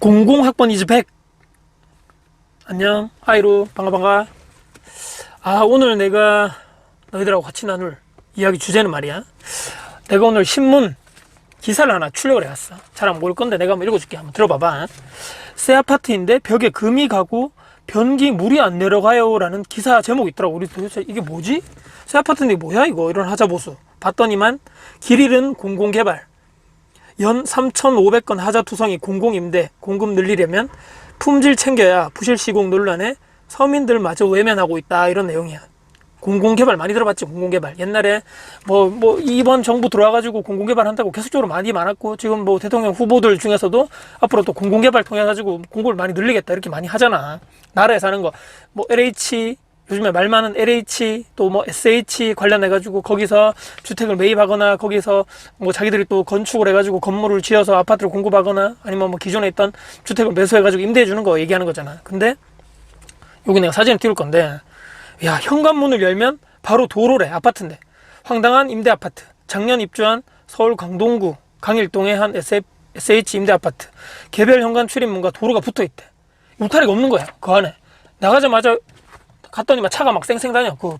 공공학번 이즈 100 안녕. 하이루. 반가 반가. 아 오늘 내가 너희들하고 같이 나눌 이야기 주제는 말이야. 내가 오늘 신문 기사를 하나 출력을 해왔어. 잘안 보일 건데 내가 한번 읽어줄게. 한번 들어봐봐. 새 아파트인데 벽에 금이 가고 변기 물이 안 내려가요 라는 기사 제목이 있더라고. 우리 도대체 이게 뭐지? 새 아파트인데 뭐야? 이거. 이런 하자보수. 봤더니만 길 잃은 공공개발 연 3,500건 하자 투성이 공공 임대 공급 늘리려면 품질 챙겨야 부실 시공 논란에 서민들마저 외면하고 있다 이런 내용이야. 공공개발 많이 들어봤지 공공개발. 옛날에 뭐뭐 이번 정부 들어와가지고 공공개발 한다고 계속적으로 많이 많았고 지금 뭐 대통령 후보들 중에서도 앞으로 또 공공개발 통해 가지고 공급을 많이 늘리겠다 이렇게 많이 하잖아. 나라에 사는 거. 뭐 LH 요즘에 말 많은 LH 또 뭐 SH 관련해 가지고 거기서 주택을 매입하거나 거기서 뭐 자기들이 또 건축을 해 가지고 건물을 지어서 아파트를 공급하거나 아니면 뭐 기존에 있던 주택을 매수해 가지고 임대해 주는 거 얘기하는 거잖아. 근데 여기 내가 사진을 띄울 건데 야 현관문을 열면 바로 도로래 아파트인데. 황당한 임대 아파트. 작년 입주한 서울 강동구 강일동의 한 SH 임대 아파트. 개별 현관 출입문과 도로가 붙어 있대. 울타리가 없는 거야 그 안에. 나가자마자 갔더니 막 차가 막 쌩쌩 다녀 그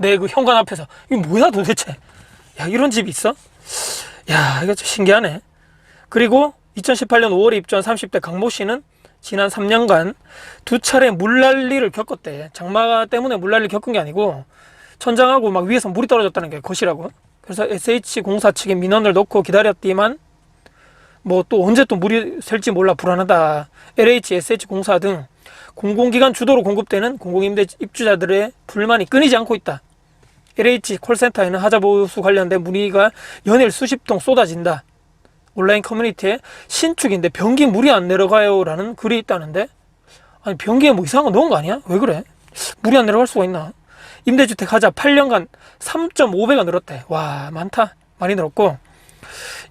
내 그 현관 앞에서 이게 뭐야 도대체 야 이런 집이 있어 야 이거 좀 신기하네 그리고 2018년 5월에 입주한 30대 강모 씨는 지난 3년간 두 차례 물난리를 겪었대. 장마 때문에 물난리를 겪은 게 아니고 천장하고 막 위에서 물이 떨어졌다는 게 것이라고. 그래서 SH 공사 측에 민원을 넣고 기다렸지만 뭐 또 언제 또 물이 셀지 몰라 불안하다. LH, SH 공사 등 공공기관 주도로 공급되는 공공임대 입주자들의 불만이 끊이지 않고 있다. LH 콜센터에는 하자보수 관련된 문의가 연일 수십 통 쏟아진다. 온라인 커뮤니티에 신축인데 변기 물이 안 내려가요 라는 글이 있다는데 아니 변기에 뭐 이상한 거 넣은 거 아니야? 왜 그래? 물이 안 내려갈 수가 있나? 임대주택 하자 8년간 3.5배가 늘었대. 와 많다. 많이 늘었고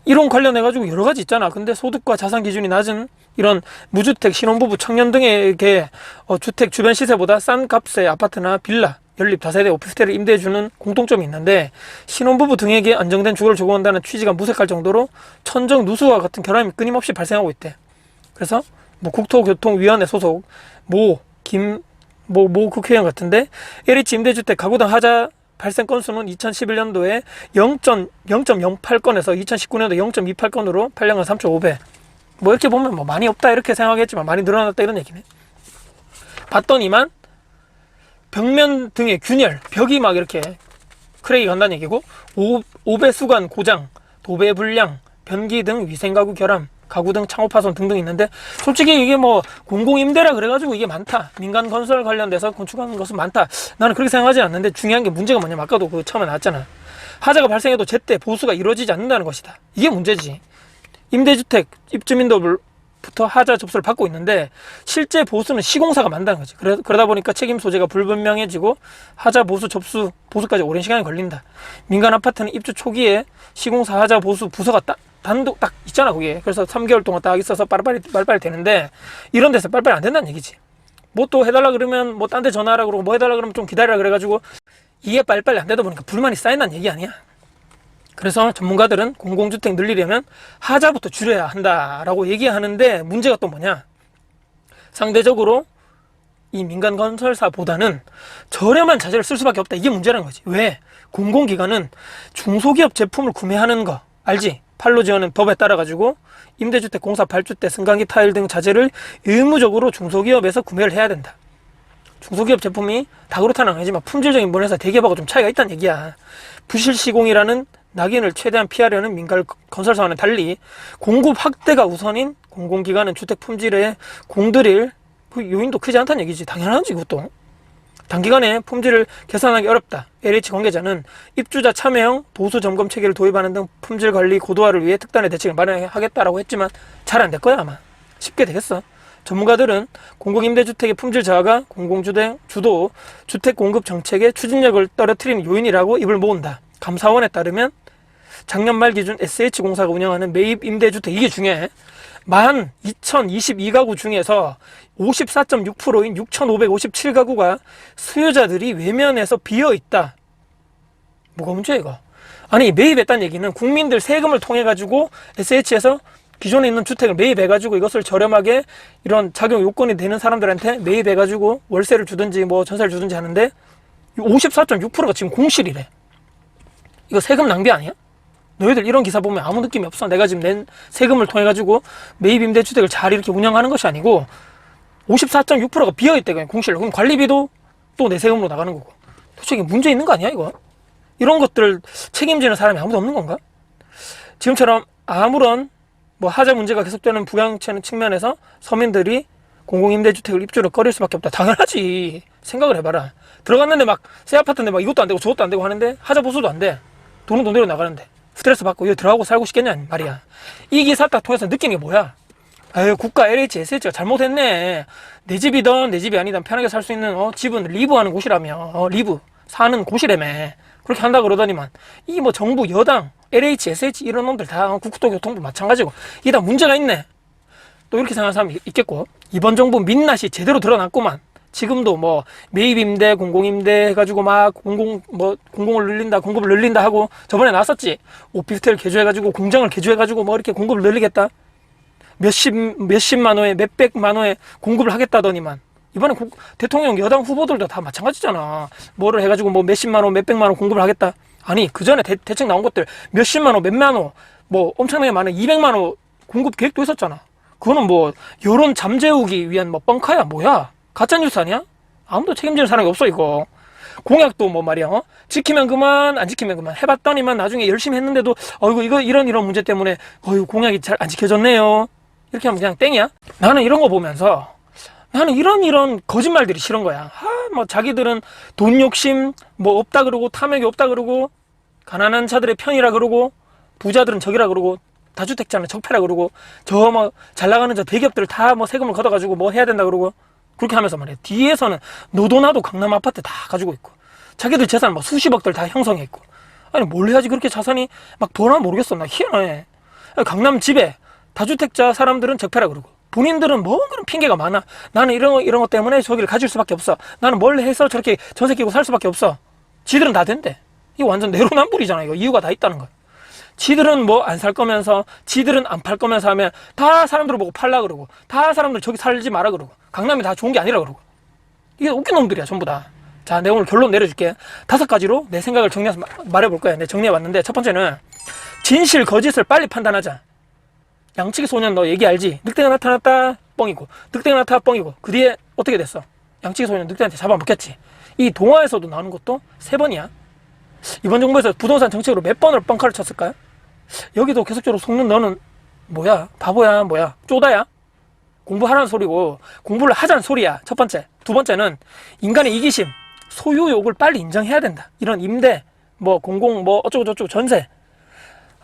이론 관련해 가지고 여러 가지 있잖아. 근데 소득과 자산 기준이 낮은 이런 무주택 신혼부부 청년 등에게 어, 주택 주변 시세보다 싼 값의 아파트나 빌라 연립 다세대 오피스텔을 임대해주는 공통점이 있는데 신혼부부 등에게 안정된 주거를 제공한다는 취지가 무색할 정도로 천정 누수와 같은 결함이 끊임없이 발생하고 있대. 그래서 뭐 국토교통위원회 소속 모김 뭐, 모 국회의원 같은데 LH 임대주택 가구당 하자 발생 건수는 2011년도에 0.0.08건에서 2019년도 0.28건으로 8년간 3.5배. 뭐 이렇게 보면 뭐 많이 없다 이렇게 생각했지만 많이 늘어났다 이런 얘기네. 봤더니만 벽면 등의 균열, 벽이 막 이렇게 크랙이 간다는 얘기고 오, 오배 수관 고장, 도배 불량, 변기 등 위생 가구 결함, 가구 등 창호 파손 등등 있는데 솔직히 이게 뭐 공공 임대라 그래가지고 이게 많다. 민간 건설 관련돼서 건축하는 것은 많다. 나는 그렇게 생각하지 않는데 중요한 게 문제가 뭐냐면 아까도 그 처음에 나왔잖아. 하자가 발생해도 제때 보수가 이루어지지 않는다는 것이다. 이게 문제지 임대주택 입주민들부터 하자 접수를 받고 있는데 실제 보수는 시공사가 만다는 거지. 그러, 그러다 보니까 책임 소재가 불분명해지고 하자 보수 접수 보수까지 오랜 시간이 걸린다. 민간 아파트는 입주 초기에 시공사 하자 보수 부서가 딱 단독 딱 있잖아 그게. 그래서 3개월 동안 딱 있어서 빨리빨리 빨리빨리 되는데 이런 데서 빨리빨리 안 된다는 얘기지. 뭐 또 해달라 그러면 뭐 딴 데 전화하라 그러고 뭐 해달라 그러면 좀 기다리라 그래가지고 이게 빨리빨리 안 되다 보니까 불만이 쌓인다는 얘기 아니야. 그래서 전문가들은 공공주택 늘리려면 하자부터 줄여야 한다라고 얘기하는데 문제가 또 뭐냐? 상대적으로 이 민간 건설사보다는 저렴한 자재를 쓸 수밖에 없다. 이게 문제라는 거지. 왜? 공공기관은 중소기업 제품을 구매하는 거 알지? 팔로 지어는 법에 따라 가지고 임대주택 공사 발주대 승강기 타일 등 자재를 의무적으로 중소기업에서 구매를 해야 된다. 중소기업 제품이 다 그렇다는 아니지만 품질적인 면에서 대기업하고 좀 차이가 있다는 얘기야. 부실 시공이라는 낙인을 최대한 피하려는 민간 건설사와는 달리 공급 확대가 우선인 공공기관은 주택 품질에 공들일 그 요인도 크지 않다는 얘기지. 당연하지 이것도. 단기간에 품질을 개선하기 어렵다. LH 관계자는 입주자 참여형 보수 점검 체계를 도입하는 등 품질 관리 고도화를 위해 특단의 대책을 마련하겠다라고 했지만 잘 안 될 거야 아마. 쉽게 되겠어. 전문가들은 공공임대주택의 품질 저하가 공공주택 주도 주택 공급 정책의 추진력을 떨어뜨리는 요인이라고 입을 모은다. 감사원에 따르면 작년 말 기준 SH공사가 운영하는 매입 임대주택 이게 중요해. 만 2022가구 중에서 54.6%인 6,557가구가 수요자들이 외면해서 비어 있다. 뭐가 문제야 이거? 아니 매입했다는 얘기는 국민들 세금을 통해 가지고 SH에서 기존에 있는 주택을 매입해 가지고 이것을 저렴하게 이런 작용 요건이 되는 사람들한테 매입해 가지고 월세를 주든지 뭐 전세를 주든지 하는데 54.6%가 지금 공실이래. 이거 세금 낭비 아니야? 너희들 이런 기사 보면 아무 느낌이 없어. 내가 지금 낸 세금을 통해 가지고 매입 임대 주택을 잘 이렇게 운영하는 것이 아니고 54.6%가 비어 있대 그냥 공실로. 그럼 관리비도 또 내 세금으로 나가는 거고. 도대체 이게 문제 있는 거 아니야 이거? 이런 것들을 책임지는 사람이 아무도 없는 건가? 지금처럼 아무런 뭐 하자 문제가 계속되는 부양체는 측면에서 서민들이 공공임대주택을 입주를 꺼릴 수밖에 없다. 당연하지. 생각을 해봐라. 들어갔는데 막 새 아파트인데 막 이것도 안 되고 저것도 안 되고 하는데 하자 보수도 안 돼. 돈은 돈대로 나가는데 스트레스 받고 여기 들어가고 살고 싶겠냐 말이야. 이 기사 딱 통해서 느낀 게 뭐야? 아유 국가 LH, SH가 잘못했네. 내 집이든 내 집이 아니든 편하게 살 수 있는 어, 집은 리브하는 곳이라며 어, 리브 사는 곳이라며 그렇게 한다 그러더니만 이 뭐 정부 여당 LH, SH 이런 놈들 다 어, 국토교통부 마찬가지고 이게 다 문제가 있네. 또 이렇게 생각하는 사람이 있겠고 이번 정부 민낯이 제대로 드러났구만 지금도 뭐 매입 임대 공공 임대 해가지고 막 공공 뭐 공공을 늘린다 공급을 늘린다 하고 저번에 나왔었지? 오피스텔 개조해가지고 공장을 개조해가지고 뭐 이렇게 공급을 늘리겠다? 몇십 몇십만 호에 몇백만 호에 공급을 하겠다더니만. 이번에 국- 대통령 여당 후보들도 다 마찬가지잖아. 뭐를 해가지고 뭐 몇십만 호 몇백만 호 공급을 하겠다? 아니 그 전에 대책 나온 것들 몇십만 호 몇만 호뭐 엄청나게 많은 200만 호 공급 계획도 있었잖아. 그거는 뭐 여론 잠재우기 위한 뭐 뻥카야 뭐야 가짜 뉴스 아니야? 아무도 책임지는 사람이 없어 이거. 공약도 뭐 말이야 어? 지키면 그만 안 지키면 그만. 해봤더니만 나중에 열심히 했는데도 어이구 이거 이런 이런 문제 때문에 어이구 공약이 잘 안 지켜졌네요. 이렇게 하면 그냥 땡이야? 나는 이런 거 보면서 나는 이런 이런 거짓말들이 싫은 거야. 아, 뭐 자기들은 돈 욕심 뭐 없다 그러고 탐욕이 없다 그러고 가난한 자들의 편이라 그러고 부자들은 적이라 그러고 다주택자는 적폐라 그러고 저 뭐 잘 나가는 저 대기업들 다 뭐 세금을 걷어가지고 뭐 해야 된다 그러고 그렇게 하면서 말이야 뒤에서는 너도 나도 강남 아파트 다 가지고 있고 자기들 재산 뭐 수십억들 다 형성해 있고. 아니 뭘 해야지 그렇게 자산이 막 돌아 모르겠어. 나 희한해. 강남 집에 다주택자 사람들은 적폐라 그러고 본인들은 뭐 그런 핑계가 많아. 나는 이런 거 이런 것 때문에 저기를 가질 수밖에 없어. 나는 뭘 해서 저렇게 전세 끼고 살 수밖에 없어. 지들은 다 된대. 이거 완전 내로남불이잖아. 이거 이유가 다 있다는 거야 지들은 뭐 안 살 거면서 지들은 안 팔 거면서 하면 다 사람들 보고 팔라 그러고 다 사람들 저기 살지 마라 그러고 강남이 다 좋은 게 아니라 그러고 이게 웃긴 놈들이야 전부 다. 자, 내가 오늘 결론 내려줄게. 다섯 가지로 내 생각을 정리해서 마- 말해볼 거야. 내가 정리해봤는데 첫 번째는 진실 거짓을 빨리 판단하자. 양치기 소년 너 얘기 알지? 늑대가 나타났다 뻥이고 늑대가 나타났다 뻥이고 그 뒤에 어떻게 됐어? 양치기 소년 늑대한테 잡아먹겠지. 이 동화에서도 나오는 것도 세 번이야. 이번 정부에서 부동산 정책으로 몇 번을 뻥카를 쳤을까요? 여기도 계속적으로 속는 너는 뭐야? 바보야? 뭐야? 쪼다야? 공부하라는 소리고 공부를 하자는 소리야. 첫 번째. 두 번째는 인간의 이기심, 소유욕을 빨리 인정해야 된다. 이런 임대, 뭐 공공, 뭐 어쩌고 저쩌고 전세.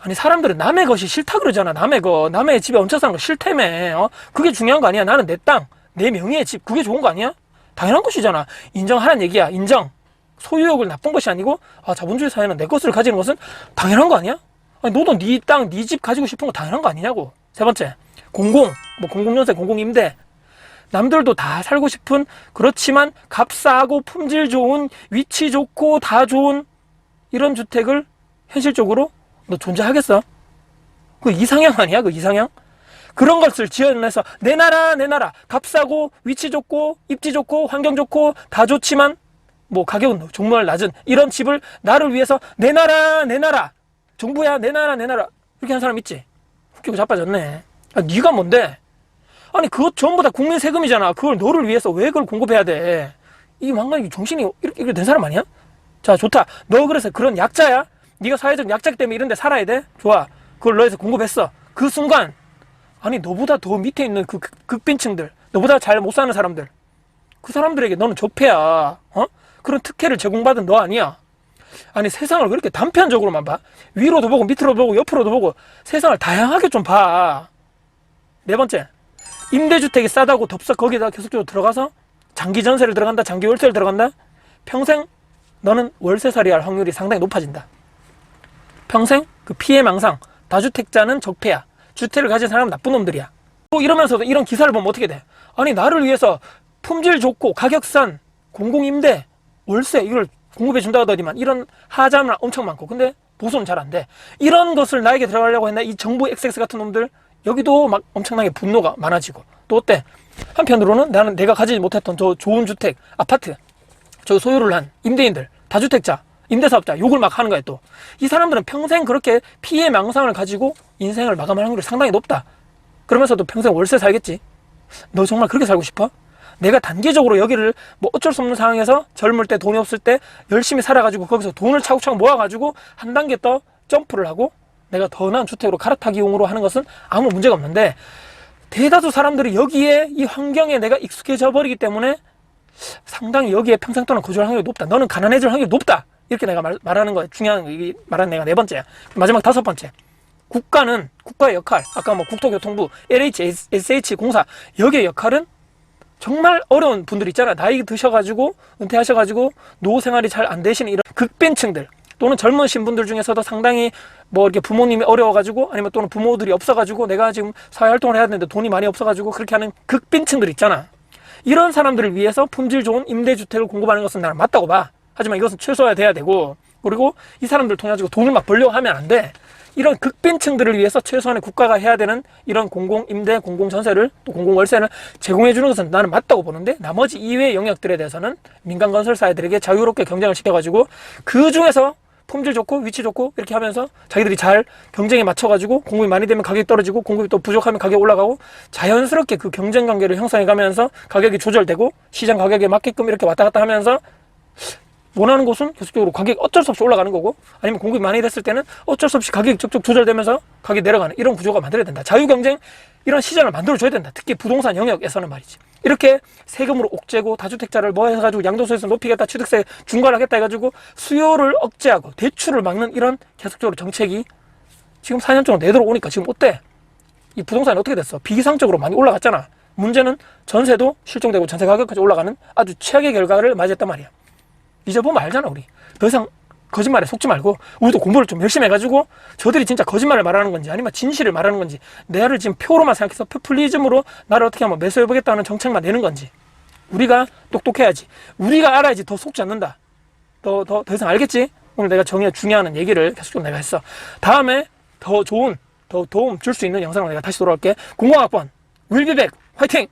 아니 사람들은 남의 것이 싫다 그러잖아. 남의 거, 남의 집에 얹혀 사는 거 싫다며. 어? 그게 중요한 거 아니야. 나는 내 땅, 내 명의의 집, 그게 좋은 거 아니야? 당연한 것이잖아. 인정하라는 얘기야. 인정. 소유욕을 나쁜 것이 아니고 아, 자본주의 사회는 내 것을 가지는 것은 당연한 거 아니야? 아니, 너도 네 땅, 네 집 가지고 싶은 거 당연한 거 아니냐고. 세 번째, 공공, 뭐 공공연세, 공공임대. 남들도 다 살고 싶은 그렇지만 값싸고 품질 좋은 위치 좋고 다 좋은 이런 주택을 현실적으로 너 존재하겠어? 그 이상형 아니야? 그 이상형? 그런 것을 지어내서 내 나라 내 나라 값싸고 위치 좋고 입지 좋고 환경 좋고 다 좋지만 뭐 가격은 정말 낮은 이런 집을 나를 위해서 내 나라 내 나라 정부야 내 나라 내 나라 이렇게 하는 사람 있지? 웃기고 자빠졌네. 아, 네가 뭔데? 아니 그것 전부 다 국민 세금이잖아. 그걸 너를 위해서 왜 그걸 공급해야 돼? 이 망가이 정신이 이렇게, 이렇게 된 사람 아니야? 자 좋다. 너 그래서 그런 약자야? 네가 사회적 약자기 때문에 이런 데 살아야 돼? 좋아. 그걸 너에서 공급했어. 그 순간 아니 너보다 더 밑에 있는 그 극- 극빈층들 너보다 잘 못 사는 사람들 그 사람들에게 너는 적폐야. 어? 그런 특혜를 제공받은 너 아니야. 아니 세상을 왜 이렇게 단편적으로만 봐? 위로도 보고 밑으로도 보고 옆으로도 보고 세상을 다양하게 좀 봐. 네 번째, 임대주택이 싸다고 덥석 거기다 계속적으로 들어가서 장기 전세를 들어간다, 장기 월세를 들어간다. 평생 너는 월세살이 할 확률이 상당히 높아진다. 평생 그 피해 망상, 다주택자는 적폐야. 주택을 가진 사람은 나쁜 놈들이야. 또 이러면서도 이런 기사를 보면 어떻게 돼? 아니 나를 위해서 품질 좋고 가격 싼 공공임대 월세 이걸 공급해 준다 하더니만 이런 하자는 엄청 많고 근데 보수는 잘 안 돼. 이런 것을 나에게 들어가려고 했나 이 정부 XX 같은 놈들 여기도 막 엄청나게 분노가 많아지고 또 어때? 한편으로는 나는 내가 가지지 못했던 저 좋은 주택, 아파트, 저 소유를 한 임대인들, 다주택자, 임대사업자 욕을 막 하는 거야 또. 이 사람들은 평생 그렇게 피해 망상을 가지고 인생을 마감할 확률이 상당히 높다. 그러면서도 평생 월세 살겠지. 너 정말 그렇게 살고 싶어? 내가 단기적으로 여기를 뭐 어쩔 수 없는 상황에서 젊을 때 돈이 없을 때 열심히 살아가지고 거기서 돈을 차곡차곡 모아가지고 한 단계 더 점프를 하고 내가 더 나은 주택으로 갈아타기용으로 하는 것은 아무 문제가 없는데 대다수 사람들이 여기에 이 환경에 내가 익숙해져 버리기 때문에 상당히 여기에 평생 동안 거주할 확률이 높다. 너는 가난해질 확률이 높다. 이렇게 내가 말, 말하는 거야. 중요한 거, 이게 말하는 내가 네 번째야. 마지막 다섯 번째. 국가는 국가의 역할, 아까 뭐 국토교통부, LH, SH 공사 여기의 역할은 정말 어려운 분들 있잖아. 나이 드셔가지고 은퇴하셔가지고 노후 생활이 잘 안 되시는 이런 극빈층들 또는 젊으신 분들 중에서도 상당히 뭐 이렇게 부모님이 어려워가지고 아니면 또는 부모들이 없어가지고 내가 지금 사회 활동을 해야 되는데 돈이 많이 없어가지고 그렇게 하는 극빈층들 있잖아. 이런 사람들을 위해서 품질 좋은 임대주택을 공급하는 것은 나는 맞다고 봐. 하지만 이것은 최소화 돼야 되고 그리고 이 사람들 통해 가지고 돈을 막 벌려고 하면 안 돼. 이런 극빈층들을 위해서 최소한의 국가가 해야 되는 이런 공공 임대, 공공 전세를 또 공공 월세를 제공해 주는 것은 나는 맞다고 보는데 나머지 이외의 영역들에 대해서는 민간 건설사들에게 자유롭게 경쟁을 시켜 가지고 그 중에서 품질 좋고 위치 좋고 이렇게 하면서 자기들이 잘 경쟁에 맞춰 가지고 공급이 많이 되면 가격이 떨어지고 공급이 또 부족하면 가격이 올라가고 자연스럽게 그 경쟁 관계를 형성해 가면서 가격이 조절되고 시장 가격에 맞게끔 이렇게 왔다 갔다 하면서 원하는 곳은 계속적으로 가격이 어쩔 수 없이 올라가는 거고 아니면 공급이 많이 됐을 때는 어쩔 수 없이 가격이 적적 조절되면서 가격이 내려가는 이런 구조가 만들어야 된다. 자유 경쟁 이런 시장을 만들어 줘야 된다. 특히 부동산 영역에서는 말이지. 이렇게 세금으로 옥죄고 다주택자를 뭐 해가지고 양도소에서 높이겠다 취득세 중과하겠다 해가지고 수요를 억제하고 대출을 막는 이런 계속적으로 정책이 지금 4년 동안 내들어오니까 지금 어때? 이 부동산이 어떻게 됐어? 비이상적으로 많이 올라갔잖아. 문제는 전세도 실종되고 전세 가격까지 올라가는 아주 최악의 결과를 맞이했단 말이야. 잊어보면 알잖아 우리. 더 이상 거짓말에 속지 말고 우리도 공부를 좀 열심히 해가지고 저들이 진짜 거짓말을 말하는 건지 아니면 진실을 말하는 건지 내를 지금 표로만 생각해서 포퓰리즘으로 나를 어떻게 하면 매수해보겠다는 정책만 내는 건지 우리가 똑똑해야지. 우리가 알아야지 더 속지 않는다. 더 더 더 이상 알겠지? 오늘 내가 정의에 중요한 얘기를 계속 내가 했어. 다음에 더 좋은 더 도움 줄 수 있는 영상으로 내가 다시 돌아올게. 공공학번 윌비백 화이팅